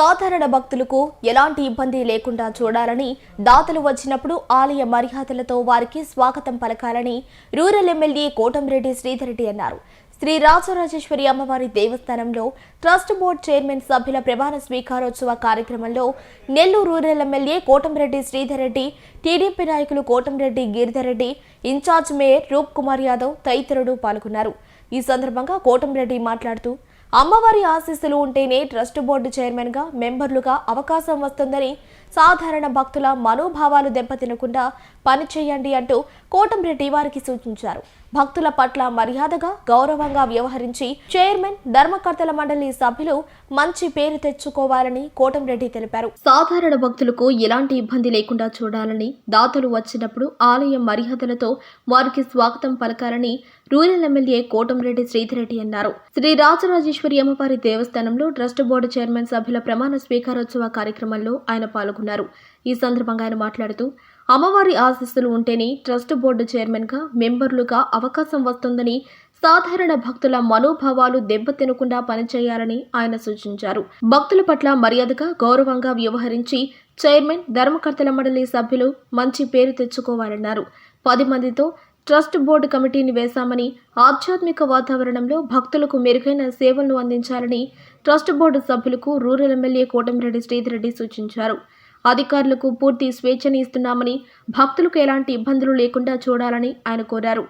సాధారణ భక్తులకు ఎలాంటి ఇబ్బంది లేకుండా చూడాలని దాతలు వచ్చినప్పుడు ఆలయ మర్యాదలతో వారికి స్వాగతం పలకాలని రూరల్ ఎమ్మెల్యే కోటంరెడ్డి శ్రీధరెడ్డి అన్నారు. శ్రీ రాజరాజేశ్వరి అమ్మవారి దేవస్థానంలో ట్రస్ట్ బోర్డు చైర్మన్ సభ్యుల ప్రమాణ స్వీకారోత్సవ కార్యక్రమంలో Nellore rural MLA Kotamreddy Sridharreddy TDP నాయకులు కోటంరెడ్డి గిరిధర్ రెడ్డి ఇన్ఛార్జ్ మేయర్ రూప్ కుమార్ యాదవ్ తదితరులు పాల్గొన్నారు. ఈ సందర్భంగా కోటంరెడ్డి మాట్లాడుతూ అమ్మవారి ఆశీస్సులు ఉంటేనే ట్రస్ట్ బోర్డు చైర్మన్గా మెంబర్లుగా అవకాశం వస్తుందని సాధారణ భక్తుల మనోభావాలు దెబ్బతినకుండా పనిచేయండి అంటూ కోటంరెడ్డి వారికి సూచించారు. భక్తుల పట్ల మర్యాదగా గౌరవంగా వ్యవహరించి చైర్మన్ ధర్మకర్తల మండలి సభ్యులు మంచి పేరు తెచ్చుకోవాలని కోటంరెడ్డి తెలిపారు. సాధారణ భక్తులకు ఎలాంటి ఇబ్బంది లేకుండా చూడాలని దాతలు వచ్చినప్పుడు ఆలయ మర్యాదలతో వారికి స్వాగతం పలకాలని రూరల్ ఎమ్మెల్యే కోటంరెడ్డి శ్రీధరెడ్డి అన్నారు. శ్రీ రాజరాజేశ్వరి అమ్మవారి దేవస్థానంలో ట్రస్ట్ బోర్డు చైర్మన్ సభ్యుల ప్రమాణ స్వీకారోత్సవ కార్యక్రమంలో ఆయన పాల్గొన్నారు. ఈ సందర్భంగా ఆయన మాట్లాడుతూ అమ్మవారి ఆశీస్సులు ఉంటేనే ట్రస్ట్ బోర్డు చైర్మన్గా మెంబర్లుగా అవకాశం వస్తుందని సాధారణ భక్తుల మనోభావాలు దెబ్బతినకుండా పనిచేయాలని ఆయన సూచించారు. భక్తుల పట్ల మర్యాదగా గౌరవంగా వ్యవహరించి చైర్మన్ ధర్మకర్తల మండలి సభ్యులు మంచి పేరు తెచ్చుకోవాలన్నారు. పది మందితో ట్రస్ట్ బోర్డు కమిటీని వేశామని ఆధ్యాత్మిక వాతావరణంలో భక్తులకు మెరుగైన సేవలను అందించాలని ట్రస్ట్ బోర్డు సభ్యులకు రూరల్ ఎమ్మెల్యే కోటమిరెడ్డి శ్రీధరెడ్డి సూచించారు. అధికారులకు పూర్తి స్వేచ్ఛని ఇస్తున్నామని భక్తులకు ఎలాంటి ఇబ్బందులు లేకుండా చూడాలని ఆయన కోరారు.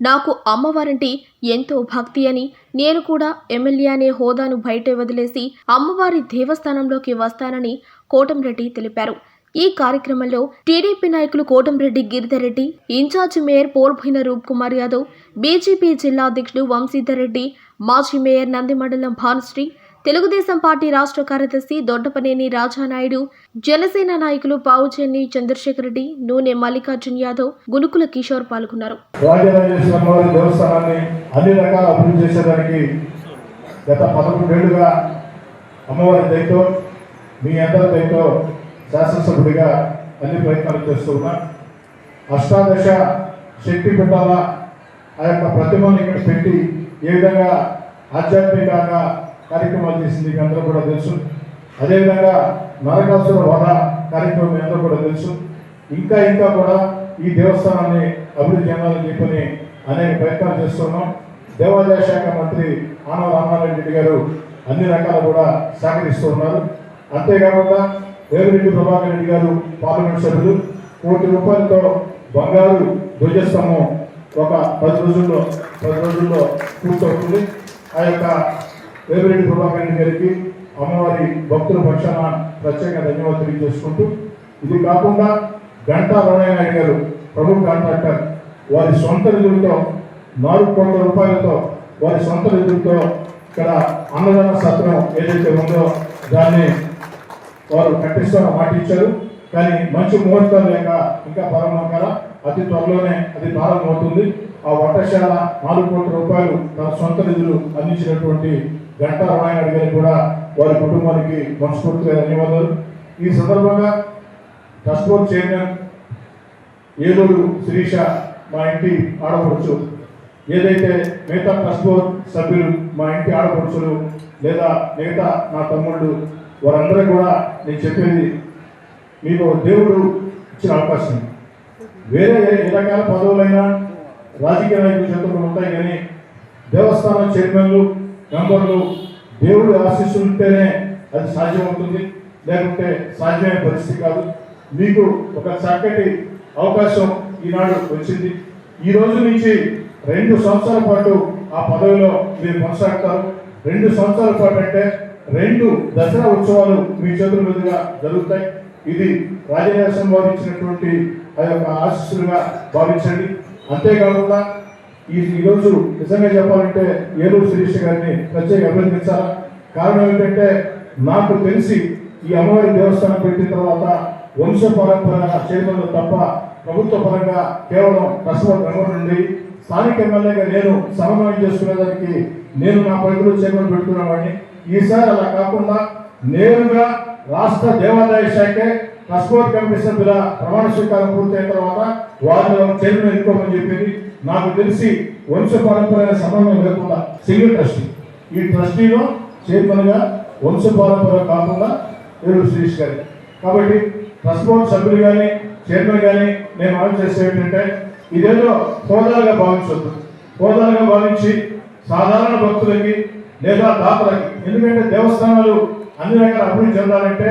నాకు అమ్మవారంటే ఎంతో భక్తి అని నేను కూడా ఎమ్మెల్యే అనే హోదాను బయట వదిలేసి అమ్మవారి దేవస్థానంలోకి వస్తానని కోటంరెడ్డి తెలిపారు. ఈ కార్యక్రమంలో టీడీపీ నాయకులు Kotamreddy Giridhar Reddy in charge mayor పోల్పోయిన Roop Kumar Yadav BJP జిల్లా అధ్యక్షుడు వంశీధర్ రెడ్డి మాజీ మేయర్ నందిమండలం భానుశ్రీ తెలుగుదేశం పార్టీ రాష్ట్ర కార్యదర్శి దొడ్డపనేని రాజానాయుడు జనసేన నాయకులు పావుచేని చంద్రశేఖర్ రెడ్డి నూనె మల్లికార్జున్ యాదవ్ గునుకుల కిషోర్ పాల్గొన్నారు. అన్ని రకాల అభివృద్ధి చేసేదానికి గత పదకొండేళ్ళుగా అమ్మవారి దయతో మీ అందరి దయతో శాసనసభ్యుడిగా అన్ని ప్రయత్నాలు చేస్తూ ఉన్నా. అష్టాదశ శక్తి పెట్టాలా ఆ యొక్క ప్రతిమను ఇక్కడ పెట్టి ఏ విధంగా ఆధ్యాత్మికంగా కార్యక్రమాలు చేసింది మీకు అందరూ కూడా తెలుసు. అదేవిధంగా నరకాసుర వధ కార్యక్రమం మీ అందరూ కూడా తెలుసు. ఇంకా ఇంకా కూడా ఈ దేవస్థానాన్ని అభివృద్ధి చెందాలని చెప్పని అనేక ప్రయత్నాలు చేస్తున్నాం. దేవాదాయ శాఖ మంత్రి ఆనవ రామారెడ్డి గారు అన్ని రకాలు కూడా సహకరిస్తూ ఉన్నారు. అంతేకాకుండా రేవిరెడ్డి ప్రభాకర్ రెడ్డి గారు పార్లమెంట్ సభ్యులు. కోటి రూపాయలతో బంగారు ధ్వజస్తంభం ఒక పది రోజుల్లో పది రోజుల్లో పూర్తవుతుంది. ఆ యొక్క వేమిరెడ్డి ప్రభాకర్ రెడ్డి గారికి అమ్మవారి భక్తుల పక్షాన ప్రత్యేక ధన్యవాదాలు తెలియజేసుకుంటూ ఇది కాకుండా గంటా రమణయ్య నాయుడు గారు ప్రముఖ కాంట్రాక్టర్ వారి సొంత నిధులతో నాలుగు కోట్ల రూపాయలతో వారి సొంత నిధులతో ఇక్కడ అన్నదాన సత్రం ఏదైతే ఉందో దాన్ని వారు కట్టిస్తారో మాట ఇచ్చారు. కానీ మంచి ముహూర్తాలు లేక ఇంకా ప్రారంభం అతి త్వరలోనే అది ప్రారంభమవుతుంది. ఆ వంటశాల నాలుగు కోట్ల రూపాయలు తన సొంత నిధులు అందించినటువంటి గంటా రామాయణ గారికి కూడా వారి కుటుంబానికి మనస్ఫూర్తిగా ధన్యవాదాలు. ఈ సందర్భంగా trust board chairman Eluru Sirisha మా ఇంటి ఆడపడుచు ఏదైతే మిగతా ట్రస్ట్ బోర్డ్ సభ్యులు మా ఇంటి ఆడపడుచులు లేదా మిగతా నా తమ్ముళ్ళు వారందరూ కూడా నేను చెప్పేది మీకు దేవుడు ఇచ్చిన అవకాశం. వేరే ఏ రకాల పదవులైనా రాజకీయ నాయకుల చేతుల్లో ఉంటాయి కానీ దేవస్థానం చైర్మన్లు మెంబర్లు దేవుడి ఆశీస్సులు ఉంటేనే అది సాధ్యమవుతుంది. లేకుంటే సాధ్యమైన పరిస్థితి కాదు. మీకు ఒక చక్కటి అవకాశం ఈనాడు వచ్చింది. ఈ రోజు నుంచి రెండు సంవత్సరాల పాటు ఆ పదవిలో మీరు కొనసాగుతారు. రెండు సంవత్సరాల పాటు అంటే రెండు దసరా ఉత్సవాలు మీ చేతుల మీదుగా జరుగుతాయి. ఇది రాజరాజం వారు ఇచ్చినటువంటి ఆ యొక్క ఆశీస్సులుగా భావించండి. అంతేకాకుండా ఈ ఈరోజు నిజంగా చెప్పాలంటే ఏలూరు శిరీష్ గారిని ప్రత్యేక అభినందించాలి? కారణం ఏంటంటే నాకు తెలిసి ఈ అమ్మవారి దేవస్థానం పెట్టిన తర్వాత వంశ పరంపరగా చైర్మన్లు తప్ప ప్రభుత్వ పరంగా కేవలం కస్టమర్ మెంబర్ నుండి స్థానిక ఎమ్మెల్యేగా నేను సమన్వయం చేసుకునేదానికి నేను నా పరిధిలో చైర్మన్ పెట్టుకునేవాడిని ఈసారి అలా కాకుండా నేరుగా రాష్ట్ర దేవాదాయ శాఖే ట్రస్ట్బోర్డ్ కమిటీ సభ్యుల ప్రమాణ స్వీకారం పూర్తయిన తర్వాత వారిని చైర్మన్ ఎన్నుకోమని చెప్పింది. నాకు తెలిసి వంశ పరంపర సంబంధం లేకుండా సింగిల్ ట్రస్టీ. ఈ ట్రస్టీలో చైర్మన్గా వంశ పరంపర కాకుండా ఏడు శ్రీష్ గారి. కాబట్టి ట్రస్ట్ బోర్డు సభ్యులు కానీ చైర్మన్ కానీ నేను మనం చేసే ఏంటంటే ఇదేదో హోదాలుగా భావించొద్దు. హోదాలుగా భావించి సాధారణ భక్తులకి లేదా దాతలకి ఎందుకంటే దేవస్థానాలు అన్ని రకాల అభివృద్ధి చెందాలంటే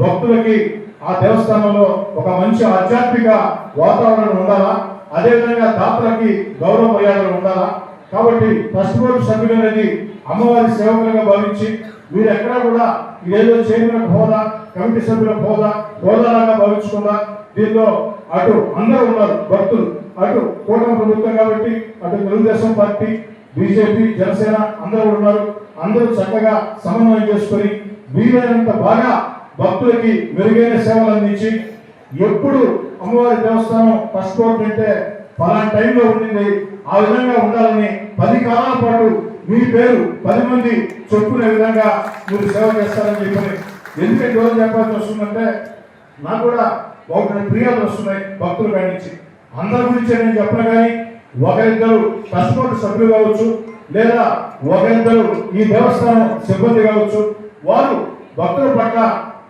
భక్తులకి ఆ దేవస్థానంలో ఒక మంచి ఆధ్యాత్మిక వాతావరణం ఉండాలా? అదేవిధంగా దాతలకి గౌరవ మర్యాదలు ఉండాలా? కాబట్టి ట్రస్ట్ బోర్డు సభ్యులు అనేది అమ్మవారి సేవకులుగా భావించి మీరు ఎక్కడా కూడా ఇదేదో చైర్మన్ హోదా కమిటీ సభ్యుల హోదా హోదాలాగా భావించకుండా దీనిలో అటు అందరూ ఉన్నారు భక్తులు. అటు కూటమి ప్రభుత్వం కాబట్టి అటు తెలుగుదేశం పార్టీ బీజేపీ జనసేన అందరూ ఉన్నారు. అందరూ చక్కగా సమన్వయం చేసుకొని వీలైనంత బాగా భక్తులకి మెరుగైన సేవలు అందించి ఎప్పుడు అమ్మవారి దేవస్థానం ఫస్ట్ కోర్ట్ అంటే పలానా టైంలో ఉండింది. ఆ విధంగా ఉండాలని పది కాలాల పాటు మీ పేరు పది మంది చెప్పుకునే విధంగా మీరు సేవ చేస్తారని చెప్పని ఎందుకంటే ఎవరు చెప్పాల్సి వస్తుందంటే నాకు కూడా ఒకటి ప్రియాలు వస్తున్నాయి భక్తుల కాడి నుంచి. అందరి గురించి నేను చెప్పను కానీ ఒకరిద్దరు కష్టపడి సభ్యులు కావచ్చు లేదా ఒకరిద్దరు ఈ దేవస్థానం సిబ్బంది కావచ్చు వారు భక్తుల పట్ల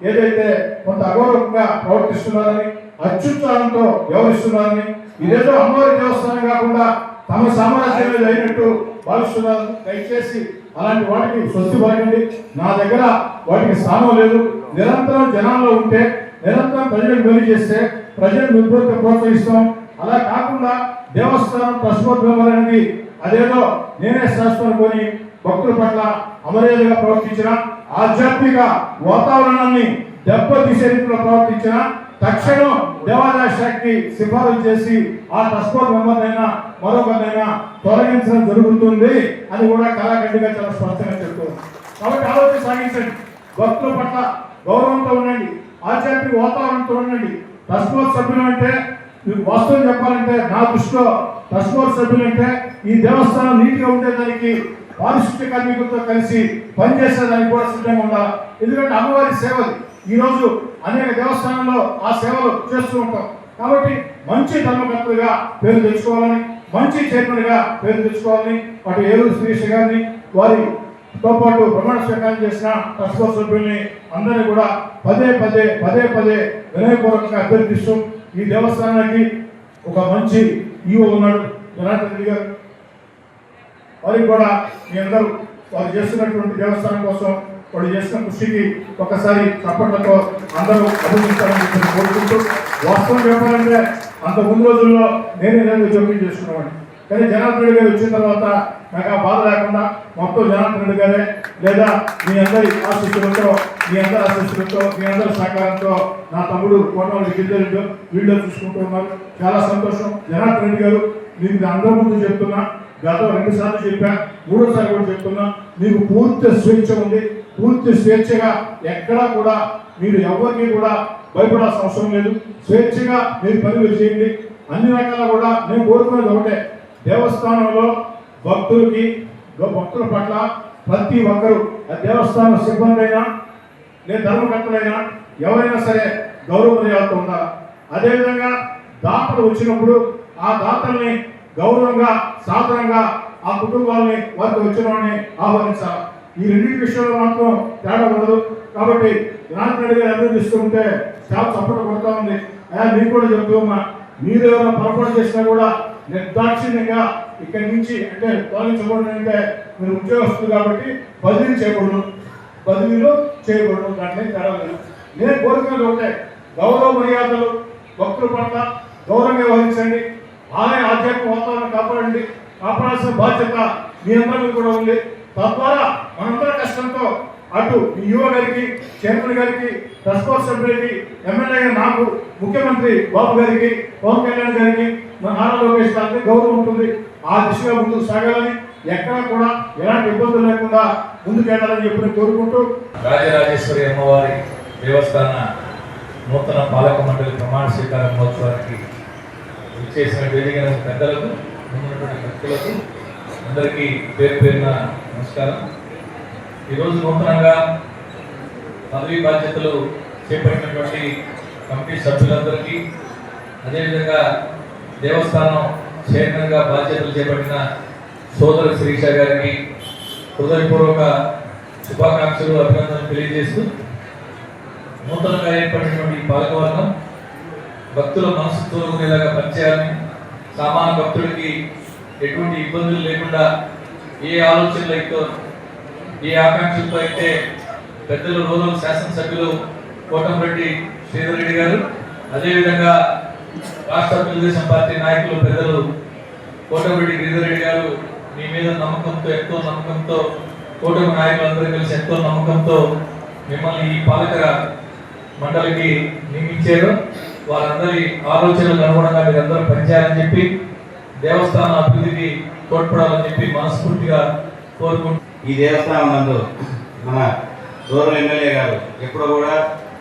ఏదైతే కొంత అగౌరవంగా ప్రవర్తిస్తున్నారని అత్యుత్సాహంతో వ్యవహరిస్తున్నారని ఇదేదో అమ్మవారి దేవస్థానం కాకుండా తమ సామ్రాజ్యం అయినట్టు భావిస్తున్నారు. దయచేసి అలాంటి వాటికి స్వస్తి పలకండి నా దగ్గర వాటికి స్థానం లేదు. నిరంతరం జనాల్లో ఉంటే నిరంతరం ప్రజలకు మేలు చేస్తే ప్రజలు నిర్భూత ప్రోత్సహిస్తాం. అలా కాకుండా దేవస్థానం ట్రస్టోద్యమం అనేది అదేదో నేనే శాస్త్రం కొని భక్తుల పట్ల అమర్యాదగా ప్రవర్తించిన ఆధ్యాత్మిక వాతావరణాన్ని దెబ్బతీసే రీతిలో ప్రవర్తించిన తక్షణం దేవాదాయ శాఖకి సిఫారసు చేసి ఆ ట్రస్టోడ్ మెంబర్నైనా మరొకరినైనా తొలగించడం జరుగుతుంది అని కూడా కళాఖండిగా చాలా స్పష్టంగా చెప్తుంది కాబట్టి ఆలోచన సాగించండి. భక్తుల పట్ల గౌరవంతో ఉండండి. ఆధ్యాత్మిక వాతావరణంతో ఉండండి. ట్రస్ట్ సభ్యులు అంటే మీకు వాస్తవం చెప్పాలంటే నా దృష్టిలో ట్రస్ట్ బోర్డ్ సభ్యులు అంటే ఈ దేవస్థానం నీటిగా ఉండేదానికి పారిశుద్ధ్య కార్మికులతో కలిసి పనిచేసేదానికి కూడా సిద్ధంగా ఉండాలి? ఎందుకంటే అమ్మవారి సేవలు ఈ రోజు అనేక దేవస్థానంలో ఆ సేవలు చేస్తూ ఉంటాం. కాబట్టి మంచి ధర్మకర్తలుగా పేరు తెచ్చుకోవాలని మంచి చైర్మన్గా పేరు తెచ్చుకోవాలని అటు ఏలూరు శ్రీష్ గారిని వారి తో పాటు ప్రమాణ స్వీకారం చేసిన ట్రస్ట్ బోర్డ్ సభ్యుల్ని అందరినీ కూడా పదే పదే పదే పదే వినయపూర్వకంగా అభ్యర్థిస్తూ ఈ దేవస్థానానికి ఒక మంచి ఈవో ఉన్నాడు జనార్దన్ రెడ్డి గారు. వారికి కూడా మీ అందరూ వారు చేస్తున్నటువంటి దేవస్థానం కోసం వాళ్ళు చేసిన కృషికి ఒకసారి చప్పట్లతో అందరూ అభినందించాలని చెప్పి కోరుకుంటూ వాస్తవం చెప్పాలంటే అంత ముందు రోజుల్లో నేనే నేను జోక్యం చేసుకున్నామండి కానీ జనార్దన్ రెడ్డి గారు వచ్చిన తర్వాత నాకు ఆ బాధ లేకుండా మొత్తం జనార్దన్ రెడ్డి గారే లేదా మీ అందరి ఆశీస్సులతో మీ అందరి ఆశీస్సులతో మీ అందరి సహకారంతో నా తమ్ముడు కోటమల్లి గిరిజనుడు వీడియో చూసుకుంటూ ఉన్నారు. చాలా సంతోషం. జనార్దన్ రెడ్డి గారు మీకు అందరి ముందు చెప్తున్నా గత రెండు సార్లు చెప్పా మూడోసారి కూడా చెప్తున్నా మీకు పూర్తి స్వేచ్ఛ ఉంది. పూర్తి స్వేచ్ఛగా ఎక్కడా కూడా మీరు ఎవరికి కూడా భయపడాల్సిన అవసరం లేదు. స్వేచ్ఛగా మీరు పనులు చేయండి. అన్ని రకాల కూడా నేను కోరుకునేది ఒకటే. దేవస్థానంలో భక్తులకి భక్తుల పట్ల ప్రతి ఒక్కరు ఆ దేవస్థానం సిబ్బంది అయినా నేను ధర్మకర్తలైనా ఎవరైనా సరే గౌరవ మర్యాదతో ఉండాలి? అదేవిధంగా దాతలు వచ్చినప్పుడు ఆ దాతల్ని గౌరవంగా సాధారణంగా ఆ కుటుంబాలని వారికి వచ్చిన వాడిని ఆహ్వానించాలి. ఈ రెండింటి విషయంలో మాత్రం తేడా ఉండదు. కాబట్టి జనార్దన్ రెడ్డి గారు చాలా ఉంటే స్టాఫ్ చప్పట కొడతా ఉంది. అయ్యా మీకు కూడా చెప్తూ ఉన్నా మీరు ఏమైనా పొరపాటు చేసినా కూడా నిర్దాక్షిణ్యంగా ఇక్కడి నుంచి అంటే తొలగించకూడదు అంటే మీరు ఉద్యోగస్తులు కాబట్టి బదిలీ చేయకూడదు. బదిలీలో చేయకూడదు. దాంట్లో తేడా లేదు. నేను కోరుకునేది ఒకటే గౌరవ మర్యాదలు భక్తుల పట్ల గౌరవంగా వ్యవహరించండి. ఆలయ ఆధ్యాత్మిక వాతావరణం కాపాడండి కాపాడాల్సిన బాధ్యత మీ అందరికీ కూడా ఉంది. తద్వారా మనందరి కష్టంతో అటు ఈ యువ గారికి చైర్మన్ గారికి ట్రస్ట్ సభ్యులకి ఎమ్మెల్యే నాకు ముఖ్యమంత్రి బాబు గారికి పవన్ కళ్యాణ్ గారికి నారా లోకేష్ గారికి గౌరవం ఉంటుంది. ఆ దిశగా ముందుకు సాగాలని ఎక్కడా కూడా ఎలాంటి ఇబ్బందులు లేకుండా ముందుకెళ్ళాలని చెప్పి కోరుకుంటూ రాజరాజేశ్వరి అమ్మవారి దేవస్థాన నూతన పాలక మండలి ప్రమాణ స్వీకార మహోత్సవానికి చేసిన వేదికైన పెద్దలకు ఉన్నటువంటి వ్యక్తులకు అందరికీ పేరు పేరున నమస్కారం. ఈరోజు నూతనంగా పదవీ బాధ్యతలు చేపట్టినటువంటి కమిటీ సభ్యులందరికీ అదేవిధంగా దేవస్థానం చైర్మన్గా బాధ్యతలు చేపట్టిన సోదరు శిరీష గారికి హృదయపూర్వక శుభాకాంక్షలు అభినందనలు తెలియజేస్తూ నూతనంగా ఏర్పడినటువంటి పాలకవర్గం భక్తుల మనసు తోలుకునేలాగా పనిచేయాలని సామాన్య భక్తుడికి ఎటువంటి ఇబ్బందులు లేకుండా ఏ ఆలోచనలతో ఏ ఆకాంక్షలతో అయితే పెద్దలు రోజు శాసనసభ్యులు కోటంరెడ్డి శ్రీధర్ రెడ్డి గారు అదేవిధంగా రాష్ట్ర తెలుగుదేశం పార్టీ నాయకులు పెద్దలు కోటంరెడ్డి గిరిధర్ రెడ్డి గారు మీ మీద నమ్మకంతో ఎంతో నమ్మకంతో కూటమి నాయకులందరూ కలిసి ఎంతో నమ్మకంతో మిమ్మల్ని ఈ పాలక మండలికి నియమించారు. వారందరి ఆలోచనలకు అనుగుణంగా మీరందరూ పనిచేయాలని చెప్పి దేవస్థాన అభివృద్ధికి తోడ్పడాలని చెప్పి మనస్ఫూర్తిగా కోరుకుంటున్నాను ఈ దేవస్థానం నందు మన గౌరవ ఎమ్మెల్యే గారు ఎప్పుడో కూడా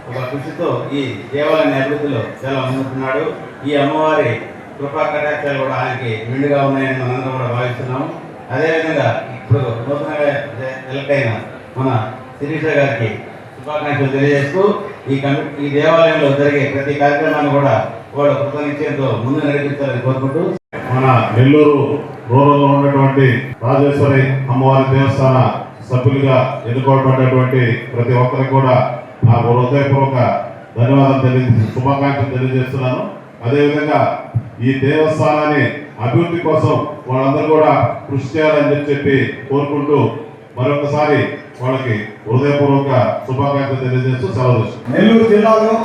ఒక కృషితో ఈ దేవాలయం అభివృద్ధిలో చాలా ముందుకున్నాడు ఈ అమ్మవారి కృపా కటాక్షాలు కూడా ఆయనకి నిండుగా ఉన్నాయని మనందరం కూడా భావిస్తున్నాము. అదేవిధంగా ఇప్పుడు నూతనంగా ఎలక్ట్ అయిన మన శిరీష గారికి శుభాకాంక్షలు తెలియజేస్తూ ఈ ఈ దేవాలయంలో జరిగే ప్రతి కార్యక్రమాన్ని కూడా వాళ్ళు కృతనిశ్చయంతో ముందు నడిపించాలని కోరుకుంటూ మన నెల్లూరు రూరల్లో ఉన్నటువంటి రాజేశ్వరి అమ్మవారి దేవస్థాన సభ్యులుగా ఎన్నుకోబడినటువంటి ప్రతి ఒక్కరికి కూడా నా హృదయపూర్వక ధన్యవాదాలు తెలియజేసి శుభాకాంక్షలు తెలియజేస్తున్నాను. అదేవిధంగా ఈ దేవస్థానాన్ని అభివృద్ధి కోసం వాళ్ళందరూ కూడా కృషి చేయాలని చెప్పి కోరుకుంటూ మరొకసారి వాళ్ళకి హృదయపూర్వక శుభాకాంక్షలు తెలియజేస్తూ సెలవు నెల్లూరు జిల్లాలో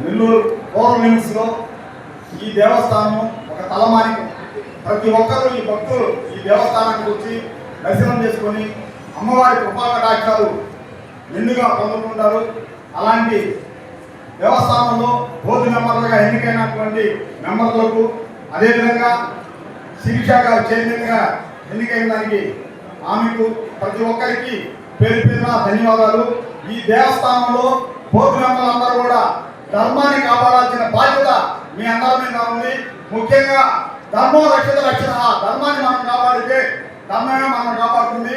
నెల్లూరు పౌర్ లిమిట్స్లో ఈ దేవస్థానం ఒక తలమానికం. ప్రతి ఒక్కరూ ఈ భక్తులు ఈ దేవస్థానానికి వచ్చి దర్శనం చేసుకొని అమ్మవారి కృపాకటాక్షాలు నిండుగా పొందుకుంటారు. అలాంటి దేవస్థానంలో బోర్డు మెంబర్లుగా ఎన్నికైనటువంటి మెంబర్లకు అదేవిధంగా శిరీష గారు చైర్మన్గా ఎన్నికైన దానికి ఆమెకు ప్రతి ఒక్కరికి పేరు పేరున ధన్యవాదాలు. ఈ దేవస్థానంలో బోర్డు మెంబర్లందరూ కూడా ధర్మాన్ని కాపాడాల్సిన బాధ్యత మీ అందరి మీద ఉంది. ముఖ్యంగా ధర్మం రక్షిత రక్షణ ధర్మాన్ని మనం కాపాడితే ధర్మమే మనం కాపాడుతుంది.